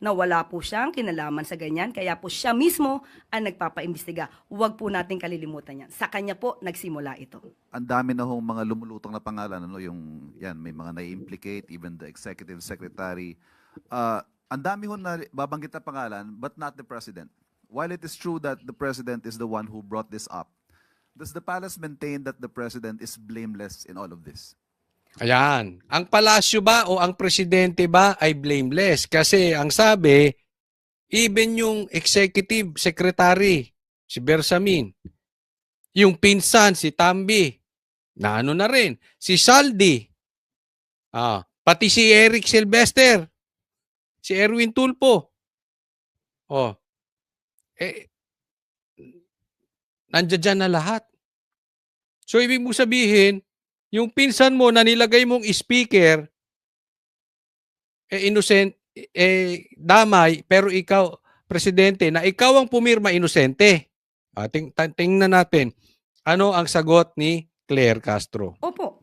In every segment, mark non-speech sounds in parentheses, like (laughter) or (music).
na wala po siyang kinalaman sa ganyan, kaya po siya mismo ang nagpapaimbestiga. Huwag po natin kalilimutan yan. Sa kanya po nagsimula ito. ang dami na hong mga lumulutang na pangalan ano yung yan may mga na-implicate even the executive secretary uh, ang dami ho na babanggit na pangalan but not the president while it is true that the president is the one who brought this up does the palace maintain that the president is blameless in all of this Ayan. Ang palasyo ba o ang presidente ba ay blameless? Kasi ang sabi, even yung executive secretary, si Bersamin, yung pinsan, si Tambi, na ano na rin, si Saldi, ah, pati si Eric Sylvester, si Erwin Tulpo. Oh. Eh, nandiyan na lahat. So, ibig mo sabihin, yung pinsan mo na nilagay mong speaker, eh innocent, eh damay, pero ikaw, presidente, na ikaw ang pumirma, inosente. Ah, ting, tingnan natin, ano ang sagot ni Claire Castro? Opo.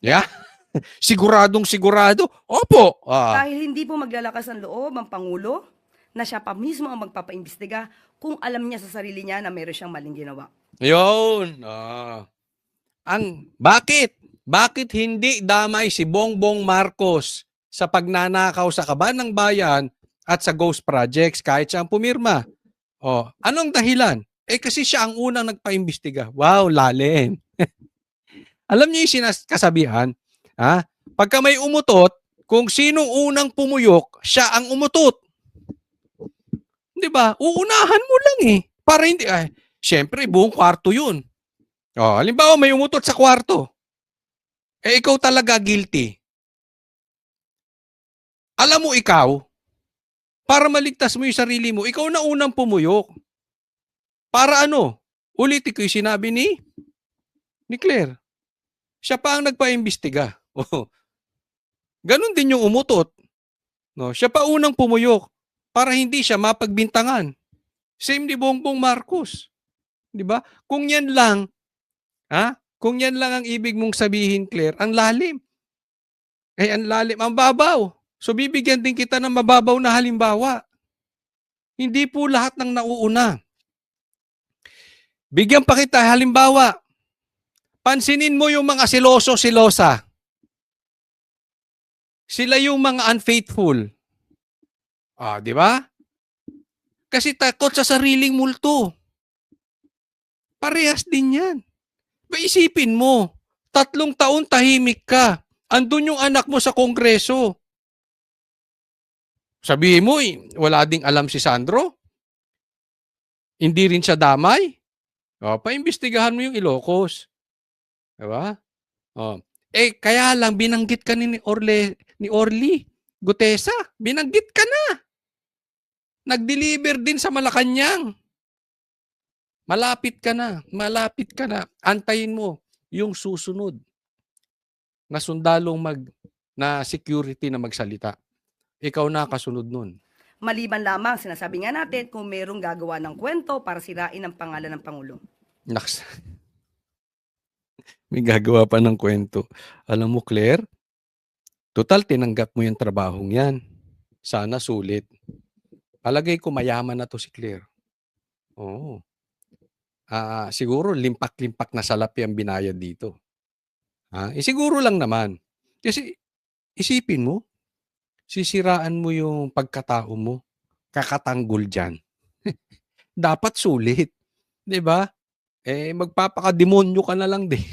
Yeah? (laughs) Siguradong sigurado? Opo. Ah, Dahil hindi po maglalakas ang loob ang Pangulo na siya pa mismo ang magpapaimbestiga kung alam niya sa sarili niya na meron siyang maling ginawa. yun. Ah. Ang, bakit? Bakit hindi damay si Bongbong Marcos sa pagnanakaw sa kaban ng bayan at sa ghost projects kahit siya ang pumirma? Oh, anong dahilan? Eh kasi siya ang unang nagpaimbestiga. Wow, lalim. (laughs) Alam niyo yung sinas- kasabihan? Ha? Pagka may umutot, kung sinong unang pumuyok, siya ang umutot. 'Di ba? Uunahan mo lang eh. Para hindi ay, syempre buong kwarto 'yun. Oh, halimbawa may umutot sa kwarto. Eh ikaw talaga guilty. Alam mo ikaw, para maligtas mo yung sarili mo, ikaw na unang pumuyok. Para ano? Ulitin ko yung sinabi ni ni Claire. Siya pa ang nagpaimbestiga. (laughs) Oh. Ganon din yung umutot. No, siya pa unang pumuyok para hindi siya mapagbintangan. Same ni Bongbong Marcos. 'Di ba? Kung yan lang, ha? Kung yan lang ang ibig mong sabihin, Claire, ang lalim. Eh, ang lalim, ang babaw. So, bibigyan din kita ng mababaw na halimbawa. Hindi po lahat ng nauuna. Bigyan pa kita halimbawa. Pansinin mo yung mga siloso-silosa. Sila yung mga unfaithful. Ah, di ba? Kasi takot sa sariling multo. Parehas din yan. Isipin mo, tatlong taon tahimik ka. Andun yung anak mo sa kongreso. Sabihin mo, eh, wala ding alam si Sandro? Hindi rin siya damay? O, paimbestigahan mo yung Ilocos. Diba? O. Eh, kaya lang, binanggit ka ni Orle, ni Orly Gutesa. Binanggit ka na. Nag-deliver din sa Malacanang. Malapit ka na. Malapit ka na. Antayin mo yung susunod na sundalong mag na security na magsalita. Ikaw na kasunod nun. Maliban lamang, sinasabi nga natin, kung merong gagawa ng kwento para sirain ang pangalan ng Pangulo. Naks. (laughs) May gagawa pa ng kwento. Alam mo, Claire, total tinanggap mo yung trabahong yan. Sana sulit. Palagay ko mayaman na to si Claire. Oo. Ah, siguro limpak-limpak na salapi ang binayad dito. Ha? Eh, siguro lang naman. Kasi isipin mo, sisiraan mo yung pagkatao mo. Kakatanggol dyan. (laughs) Dapat sulit. ba? Eh, magpapakademonyo ka na lang (laughs) din.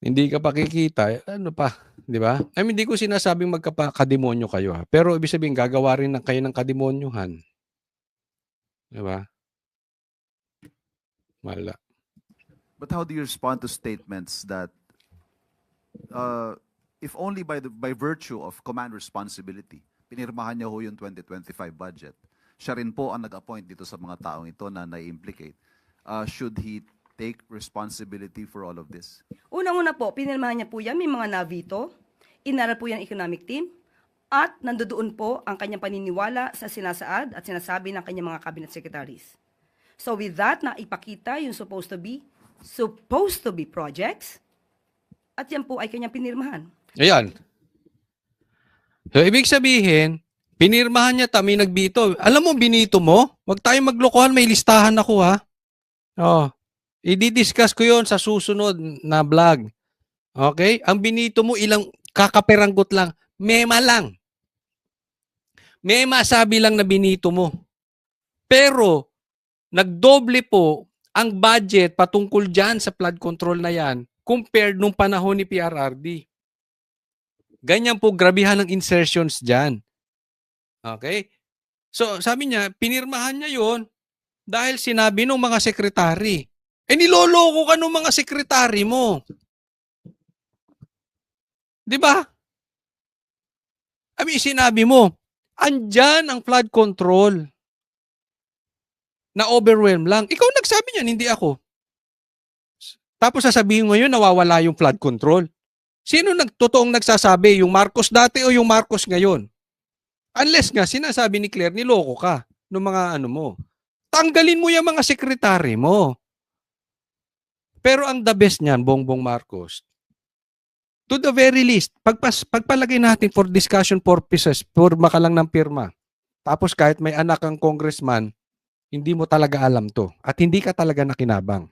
Hindi ka pakikita, eh, ano pa, 'di ba? I mean, hindi ko sinasabing magkapakademonyo kayo ha. Pero ibig sabihin gagawa rin ng kayo ng kademonyohan. 'Di ba? Wala. but how do you respond to statements that uh, if only by the by virtue of command responsibility pinirmahan niya ho yung 2025 budget siya rin po ang nag-appoint dito sa mga taong ito na na-implicate uh, should he take responsibility for all of this Unang-una po, pinirmahan niya po yan, may mga navito, inaral po yan economic team, at nandoon po ang kanyang paniniwala sa sinasaad at sinasabi ng kanyang mga cabinet secretaries. So with that, na ipakita yung supposed to be, supposed to be projects, at yan po ay kanyang pinirmahan. Ayan. So, ibig sabihin, pinirmahan niya ta, nagbito. Alam mo, binito mo? Huwag tayong maglokohan, may listahan ako ha. Oh, i-discuss ko yon sa susunod na vlog. Okay? Ang binito mo, ilang kakaperanggot lang. Mema lang. Mema sabi lang na binito mo. Pero, nagdoble po ang budget patungkol dyan sa flood control na yan compared nung panahon ni PRRD. Ganyan po, grabihan ng insertions dyan. Okay? So, sabi niya, pinirmahan niya yon dahil sinabi ng mga sekretary. Eh, niloloko ka ng mga sekretary mo. Di ba? I mean, sinabi mo, andyan ang flood control na overwhelm lang. Ikaw nagsabi niyan, hindi ako. Tapos sasabihin mo yun, nawawala yung flood control. Sino nagtotoong nagsasabi? Yung Marcos dati o yung Marcos ngayon? Unless nga, sinasabi ni Claire, niloko ka ng mga ano mo. Tanggalin mo yung mga sekretary mo. Pero ang the best niyan, Bongbong Marcos, to the very least, pagpas, pagpalagay natin for discussion purposes, forma ka lang ng pirma. Tapos kahit may anak kang congressman, hindi mo talaga alam to. At hindi ka talaga nakinabang.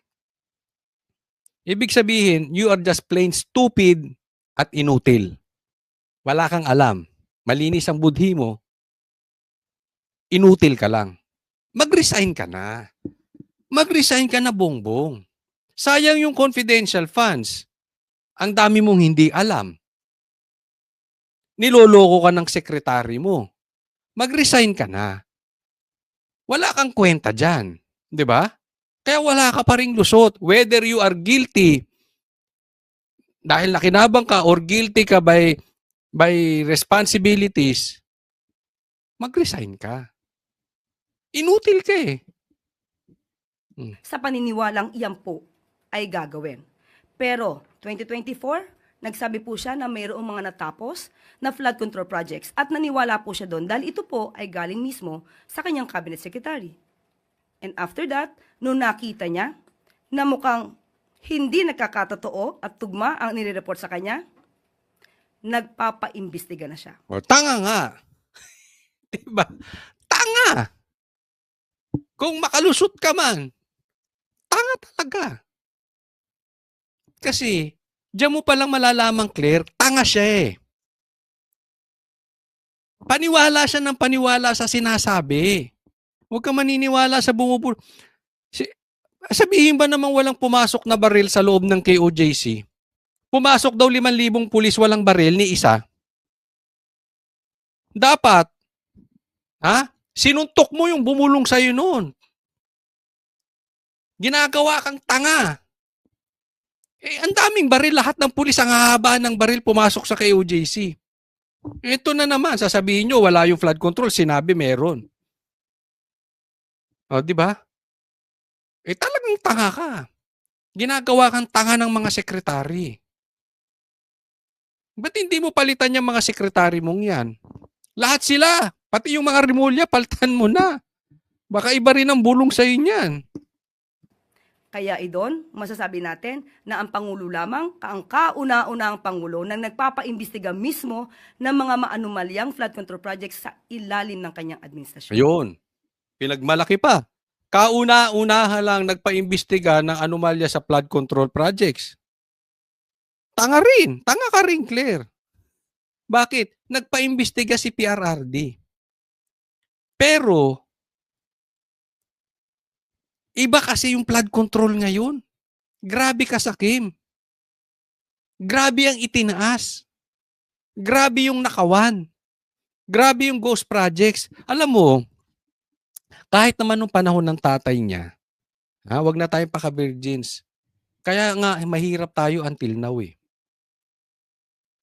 Ibig sabihin, you are just plain stupid at inutil. Wala kang alam. Malinis ang budhi mo. Inutil ka lang. Mag-resign ka na. Mag-resign ka na, bongbong. Sayang yung confidential funds. Ang dami mong hindi alam. Niloloko ka ng sekretary mo. Mag-resign ka na. Wala kang kwenta dyan. Di ba? Kaya wala ka pa ring lusot. Whether you are guilty dahil nakinabang ka or guilty ka by by responsibilities, mag-resign ka. Inutil ka eh. sa paniniwalang iyan po ay gagawin. Pero 2024, nagsabi po siya na mayroong mga natapos na flood control projects at naniwala po siya doon dahil ito po ay galing mismo sa kanyang cabinet secretary. And after that, nung nakita niya na mukhang hindi nagkakatotoo at tugma ang nire-report sa kanya, nagpapaimbestiga na siya. O, tanga nga. (laughs) diba? Tanga. Kung makalusot ka man, tanga talaga. Kasi, diyan mo palang malalaman, Claire, tanga siya eh. Paniwala siya ng paniwala sa sinasabi. Huwag ka maniniwala sa bumubul. Si, sabihin ba namang walang pumasok na baril sa loob ng KOJC? Pumasok daw 5,000 pulis walang baril ni isa. Dapat, ha? Sinuntok mo yung bumulong sa'yo noon. Ginagawa kang tanga. Eh, ang daming baril. Lahat ng pulis, ang hahaba ng baril pumasok sa KOJC. Ito na naman, sasabihin nyo, wala yung flood control. Sinabi, meron. O, di ba? Eh, talagang tanga ka. Ginagawa kang tanga ng mga sekretary. Ba't hindi mo palitan yung mga sekretary mong yan? Lahat sila. Pati yung mga rimulya, palitan mo na. Baka iba rin ang bulong sa'yo niyan. Kaya idon, masasabi natin na ang Pangulo lamang, ang kauna-unang Pangulo na nagpapaimbestiga mismo ng mga maanumalyang flood control projects sa ilalim ng kanyang administrasyon. Ayun. Pinagmalaki pa. Kauna-unahan lang nagpaimbestiga ng anomalya sa flood control projects. Tanga rin. Tanga ka rin, Claire. Bakit? Nagpaimbestiga si PRRD. Pero, iba kasi yung flood control ngayon. Grabe ka sa Kim. Grabe ang itinaas. Grabe yung nakawan. Grabe yung ghost projects. Alam mo, kahit naman nung panahon ng tatay niya, ha, wag na tayong paka-virgins. Kaya nga, mahirap tayo until now eh.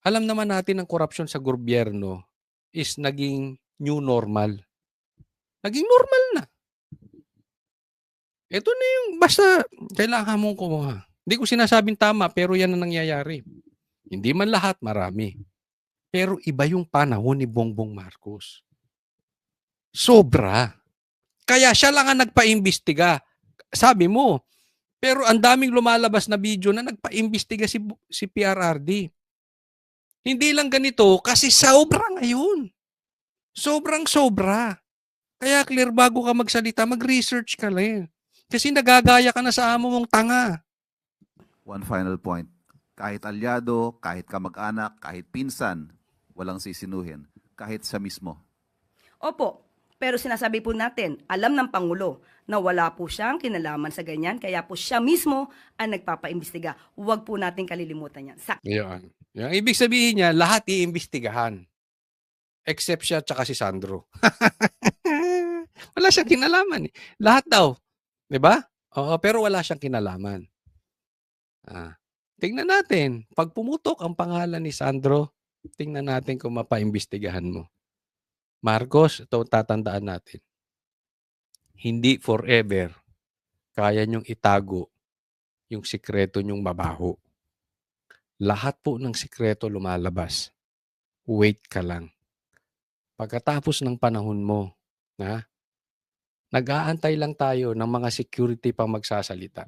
Alam naman natin ang korupsyon sa gobyerno is naging new normal. Naging normal na. Ito na yung, basta kailangan mong kumuha. Hindi ko sinasabing tama, pero yan ang nangyayari. Hindi man lahat, marami. Pero iba yung panahon ni Bongbong Marcos. Sobra. Kaya siya lang ang nagpaimbestiga. Sabi mo, pero ang daming lumalabas na video na nagpaimbestiga si, si PRRD. Hindi lang ganito kasi sobra ngayon. Sobrang sobra. Kaya clear bago ka magsalita, mag-research ka lang. Kasi nagagaya ka na sa amo mong tanga. One final point. Kahit alyado, kahit kamag-anak, kahit pinsan, walang sisinuhin. Kahit sa mismo. Opo, pero sinasabi po natin, alam ng Pangulo na wala po siyang kinalaman sa ganyan, kaya po siya mismo ang nagpapaimbestiga. Huwag po natin kalilimutan yan. Sa Yan. Yung ibig sabihin niya, lahat iimbestigahan. Except siya tsaka si Sandro. (laughs) wala siyang kinalaman. Eh. Lahat daw. 'Di ba? Oo, pero wala siyang kinalaman. Ah, tingnan natin. Pag pumutok ang pangalan ni Sandro, tingnan natin kung mapaimbestigahan mo. Marcos, ito tatandaan natin. Hindi forever kaya niyong itago yung sikreto niyong mabaho lahat po ng sikreto lumalabas. Wait ka lang. Pagkatapos ng panahon mo, na nag-aantay lang tayo ng mga security pang magsasalita.